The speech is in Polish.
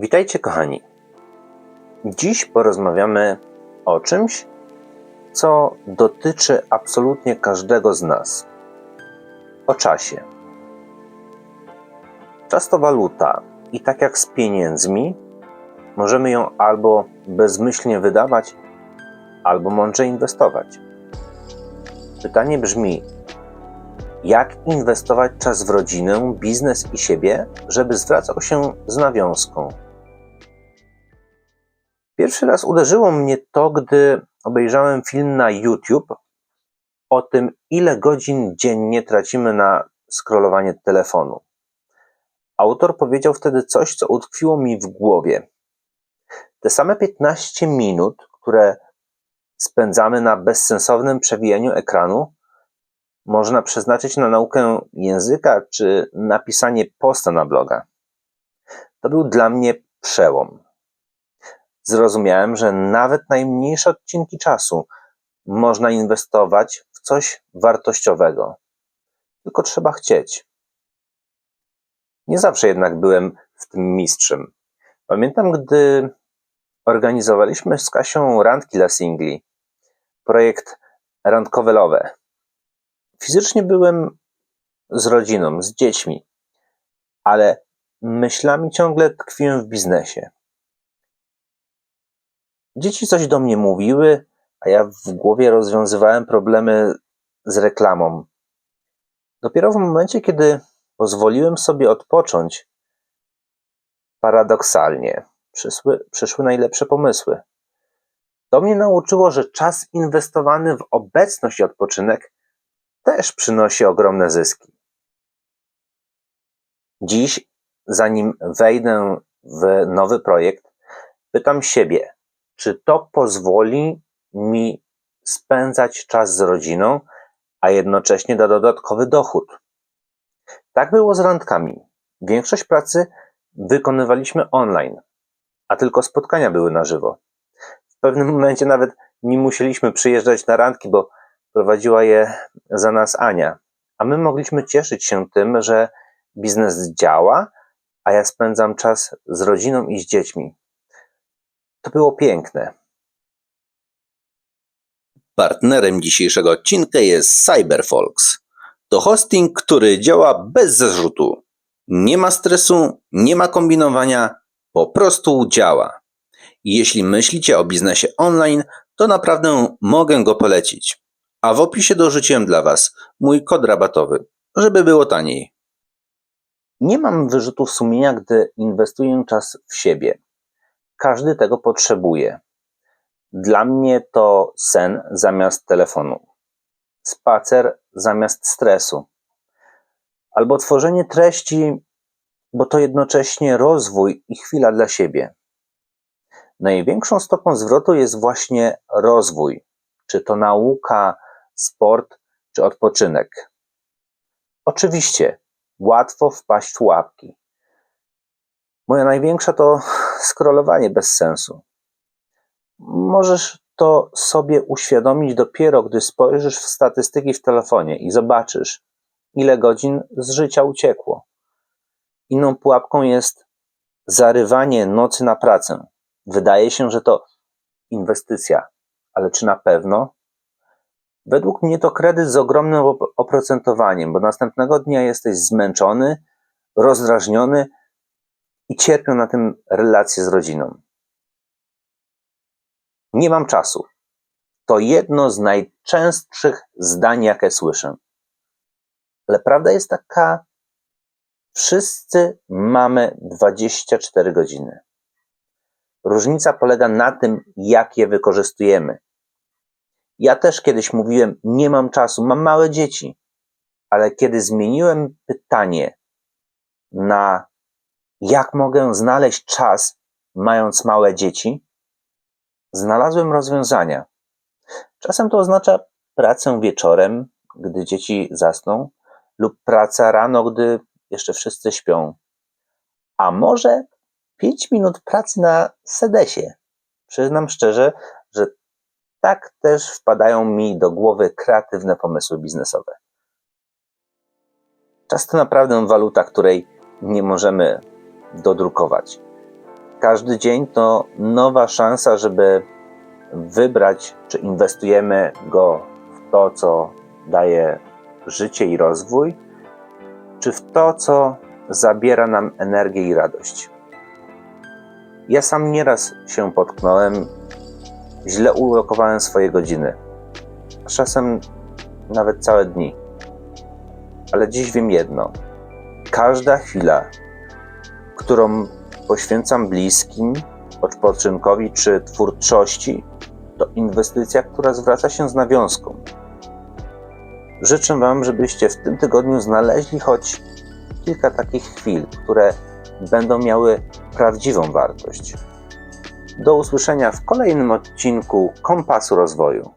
Witajcie, kochani. Dziś porozmawiamy o czymś, co dotyczy absolutnie każdego z nas. O czasie. Czas to waluta, i tak jak z pieniędzmi, możemy ją albo bezmyślnie wydawać, albo mądrze inwestować. Pytanie brzmi: jak inwestować czas w rodzinę, biznes i siebie, żeby zwracał się z nawiązką? Pierwszy raz uderzyło mnie to, gdy obejrzałem film na YouTube o tym, ile godzin dziennie tracimy na scrollowanie telefonu. Autor powiedział wtedy coś, co utkwiło mi w głowie. Te same 15 minut, które spędzamy na bezsensownym przewijaniu ekranu, można przeznaczyć na naukę języka czy napisanie posta na bloga. To był dla mnie przełom. Zrozumiałem, że nawet najmniejsze odcinki czasu można inwestować w coś wartościowego. Tylko trzeba chcieć. Nie zawsze jednak byłem w tym mistrzem. Pamiętam, gdy organizowaliśmy z Kasią randki dla singli, projekt Randkowe Love. Fizycznie byłem z rodziną, z dziećmi, ale myślami ciągle tkwiłem w biznesie. Dzieci coś do mnie mówiły, a ja w głowie rozwiązywałem problemy z reklamą. Dopiero w momencie, kiedy pozwoliłem sobie odpocząć, paradoksalnie przyszły, przyszły najlepsze pomysły. To mnie nauczyło, że czas inwestowany w obecność i odpoczynek też przynosi ogromne zyski. Dziś, zanim wejdę w nowy projekt, pytam siebie, czy to pozwoli mi spędzać czas z rodziną, a jednocześnie da dodatkowy dochód. Tak było z randkami. Większość pracy wykonywaliśmy online, a tylko spotkania były na żywo. W pewnym momencie nawet nie musieliśmy przyjeżdżać na randki, bo prowadziła je za nas Ania, a my mogliśmy cieszyć się tym, że biznes działa, a ja spędzam czas z rodziną i z dziećmi. To było piękne. Partnerem dzisiejszego odcinka jest CyberFolks. To hosting, który działa bez zarzutu. Nie ma stresu, nie ma kombinowania, po prostu działa. Jeśli myślicie o biznesie online, to naprawdę mogę go polecić. A w opisie dorzuciłem dla Was mój kod rabatowy, żeby było taniej. Nie mam wyrzutów sumienia, gdy inwestuję czas w siebie. Każdy tego potrzebuje. Dla mnie to sen zamiast telefonu, spacer zamiast stresu, albo tworzenie treści, bo to jednocześnie rozwój i chwila dla siebie. Największą stopą zwrotu jest właśnie rozwój, czy to nauka, sport, czy odpoczynek. Oczywiście, łatwo wpaść w łapki. Moja największa to scrollowanie bez sensu. Możesz to sobie uświadomić dopiero, gdy spojrzysz w statystyki w telefonie i zobaczysz, ile godzin z życia uciekło. Inną pułapką jest zarywanie nocy na pracę. Wydaje się, że to inwestycja, ale czy na pewno? Według mnie to kredyt z ogromnym oprocentowaniem, bo następnego dnia jesteś zmęczony, rozdrażniony i cierpią na tym relacje z rodziną. Nie mam czasu. To jedno z najczęstszych zdań, jakie słyszę. Ale prawda jest taka, wszyscy mamy 24 godziny. Różnica polega na tym, jak je wykorzystujemy. Ja też kiedyś mówiłem, nie mam czasu, mam małe dzieci. Ale kiedy zmieniłem pytanie na jak mogę znaleźć czas, mając małe dzieci, znalazłem rozwiązania. Czasem to oznacza pracę wieczorem, gdy dzieci zasną, lub praca rano, gdy jeszcze wszyscy śpią. A może pięć minut pracy na sedesie. Przyznam szczerze, że tak też wpadają mi do głowy kreatywne pomysły biznesowe. Czas to naprawdę waluta, której nie możemy dodrukować. Każdy dzień to nowa szansa, żeby wybrać, czy inwestujemy go w to, co daje życie i rozwój, czy w to, co zabiera nam energię i radość. Ja sam nieraz się potknąłem, źle ulokowałem swoje godziny, czasem nawet całe dni. Ale dziś wiem jedno: każda chwila, którą poświęcam bliskim, odpoczynkowi czy twórczości, to inwestycja, która zwraca się z nawiązką. Życzę Wam, żebyście w tym tygodniu znaleźli choć kilka takich chwil, które będą miały prawdziwą wartość. Do usłyszenia w kolejnym odcinku Kompasu Rozwoju.